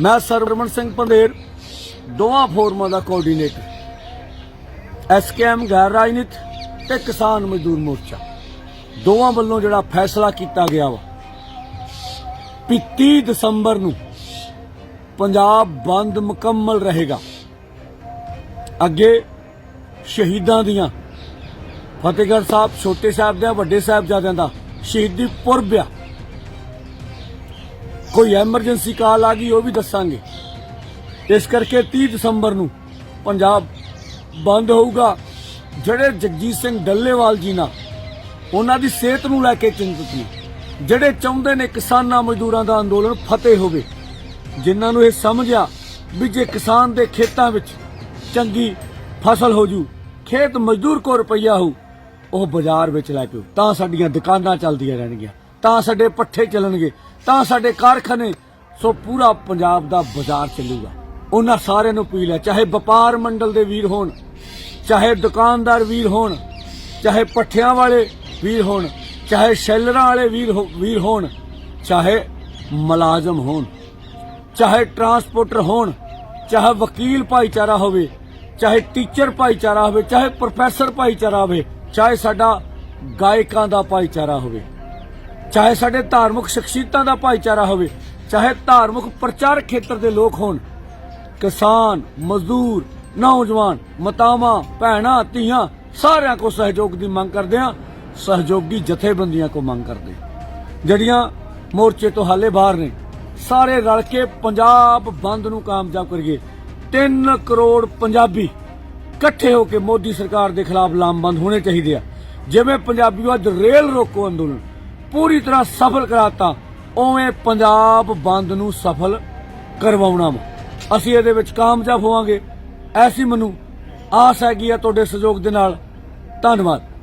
ਮੈਂ ਸਰਵਰਮਨ ਸਿੰਘ ਪੰਦੇਰ ਦੋਵਾਂ ਫੋਰਮਾਂ ਦਾ coordinator SKM ਗੈਰ ਰਾਜਨੀਤ ਤੇ ਕਿਸਾਨ ਮਜ਼ਦੂਰ ਮੋਰਚਾ। ਦੋਵਾਂ ਵੱਲੋਂ ਜਿਹੜਾ ਫੈਸਲਾ ਕੀਤਾ ਗਿਆ ਵਾ, ਵੀ 30 ਦਸੰਬਰ ਨੂੰ ਪੰਜਾਬ ਬੰਦ ਮੁਕੰਮਲ ਰਹੇਗਾ। ਅੱਗੇ ਸ਼ਹੀਦਾਂ ਦੀਆਂ, ਫਤਿਹਗੜ੍ਹ ਸਾਹਿਬ ਛੋਟੇ ਸਾਹਿਬਜ਼ਾਦਿਆਂ ਵੱਡੇ ਸਾਹਿਬਜ਼ਾਦਿਆਂ ਦਾ ਸ਼ਹੀਦੀ ਪੁਰਬ ਆ। ਕੋਈ ਐਮਰਜੈਂਸੀ ਕਾਲ ਆ ਗਈ, ਉਹ ਵੀ ਦੱਸਾਂਗੇ। ਇਸ ਕਰਕੇ 30 ਦਸੰਬਰ ਨੂੰ ਪੰਜਾਬ ਬੰਦ ਹੋਊਗਾ। ਜਿਹੜੇ ਜਗਜੀਤ ਸਿੰਘ ਡੱਲੇਵਾਲ ਜੀ ਨਾਲ ਉਹਨਾਂ ਦੀ ਸਿਹਤ ਨੂੰ ਲੈ ਕੇ ਚਿੰਤਤ ਨੇ। ਜਿਹੜੇ ਚਾਹੁੰਦੇ ਨੇ ਕਿਸਾਨਾਂ ਮਜ਼ਦੂਰਾਂ ਦਾ ਅੰਦੋਲਨ ਫਤਿਹ ਹੋਵੇ, ਜਿਨ੍ਹਾਂ ਨੂੰ ਇਹ ਸਮਝਿਆ ਵੀ ਜੇ ਕਿਸਾਨ ਦੇ ਖੇਤਾਂ ਵਿੱਚ ਚੰਗੀ ਫਸਲ ਹੋ ਜੂ, ਖੇਤ ਮਜ਼ਦੂਰ ਕੋ ਰੁਪਈਆ ਹੋ ਉਹ ਬਾਜ਼ਾਰ ਵਿੱਚ ਲੈ ਪਿਓ ਤਾਂ ਸਾਡੀਆਂ ਦੁਕਾਨਾਂ ਚੱਲਦੀਆਂ ਰਹਿਣਗੀਆਂ। ਤਾਂ ਸਾਡੇ ਪੱਠੇ ਚੱਲਣਗੇ, ਤਾਂ ਸਾਡੇ ਕਾਰਖਾਨੇ, ਸੋ ਪੂਰਾ ਪੰਜਾਬ ਦਾ ਬਾਜ਼ਾਰ ਚੱਲੂਗਾ। ਉਹਨਾਂ ਸਾਰਿਆਂ ਨੂੰ ਅਪੀਲ ਹੈ, ਚਾਹੇ ਵਪਾਰ ਮੰਡਲ ਦੇ ਵੀਰ ਹੋਣ, ਚਾਹੇ ਦੁਕਾਨਦਾਰ ਵੀਰ ਹੋਣ, ਚਾਹੇ ਪੱਠਿਆਂ ਵਾਲੇ ਵੀਰ ਹੋਣ, ਚਾਹੇ ਸ਼ੈਲਰਾਂ ਵਾਲੇ ਵੀਰ ਹੋ- ਵੀਰ ਹੋਣ, ਚਾਹੇ ਮੁਲਾਜ਼ਮ ਹੋਣ, ਚਾਹੇ ਟਰਾਂਸਪੋਰਟਰ ਹੋਣ, ਚਾਹੇ ਵਕੀਲ ਭਾਈਚਾਰਾ ਹੋਵੇ, ਚਾਹੇ ਟੀਚਰ ਭਾਈਚਾਰਾ ਹੋਵੇ, ਚਾਹੇ ਪ੍ਰੋਫੈਸਰ ਭਾਈਚਾਰਾ ਹੋਵੇ, ਚਾਹੇ ਸਾਡਾ ਗਾਇਕਾਂ ਦਾ ਭਾਈਚਾਰਾ ਹੋਵੇ। ਚਾਹੇ ਸਾਡੇ ਧਾਰਮਿਕ ਸ਼ਖਸੀਅਤਾਂ ਦਾ ਭਾਈਚਾਰਾ ਹੋਵੇ, ਚਾਹੇ ਧਾਰਮਿਕ ਪ੍ਰਚਾਰ ਖੇਤਰ ਦੇ ਲੋਕ ਹੋਣ, ਕਿਸਾਨ, ਮਜ਼ਦੂਰ, ਨੌਜਵਾਨ, ਮਤਾਵਾਂ, ਭੈਣਾਂ, ਧੀਆਂ, ਸਾਰਿਆਂ ਕੋ ਸਹਿਯੋਗ ਦੀ ਮੰਗ ਕਰਦੇ ਆ ਸਹਿਯੋਗੀ ਜਥੇਬੰਦੀਆਂ ਕੋ ਮੰਗ ਕਰਦੇ ਜਿਹੜੀਆਂ ਮੋਰਚੇ ਤੋਂ ਹਾਲੇ ਬਾਹਰ ਨੇ, ਸਾਰੇ ਰਲ ਕੇ ਪੰਜਾਬ ਬੰਦ ਨੂੰ ਕਾਮਯਾਬ ਕਰੀਏ। 3 ਕਰੋੜ ਪੰਜਾਬੀ ਇਕੱਠੇ ਹੋ ਕੇ ਮੋਦੀ ਸਰਕਾਰ ਦੇ ਖਿਲਾਫ ਲਾਮਬੰਦ ਹੋਣੇ ਚਾਹੀਦੇ ਆ। ਜਿਵੇਂ ਪੰਜਾਬੀਓ ਅੱਜ ਰੇਲ ਰੋਕੋ ਅੰਦੋਲਨ ਪੂਰੀ ਤਰ੍ਹਾਂ ਸਫਲ ਕਰਾਤਾ, ਉਵੇਂ ਪੰਜਾਬ ਬੰਦ ਨੂੰ ਸਫਲ ਕਰਵਾਉਣਾ ਵਾ। ਅਸੀਂ ਇਹਦੇ ਵਿੱਚ ਕਾਮਯਾਬ ਹੋਵਾਂਗੇ। ਐਸੀ ਮੈਨੂੰ ਆਸ ਹੈਗੀ ਆ ਤੁਹਾਡੇ ਸਹਿਯੋਗ ਦੇ ਨਾਲ। ਧੰਨਵਾਦ।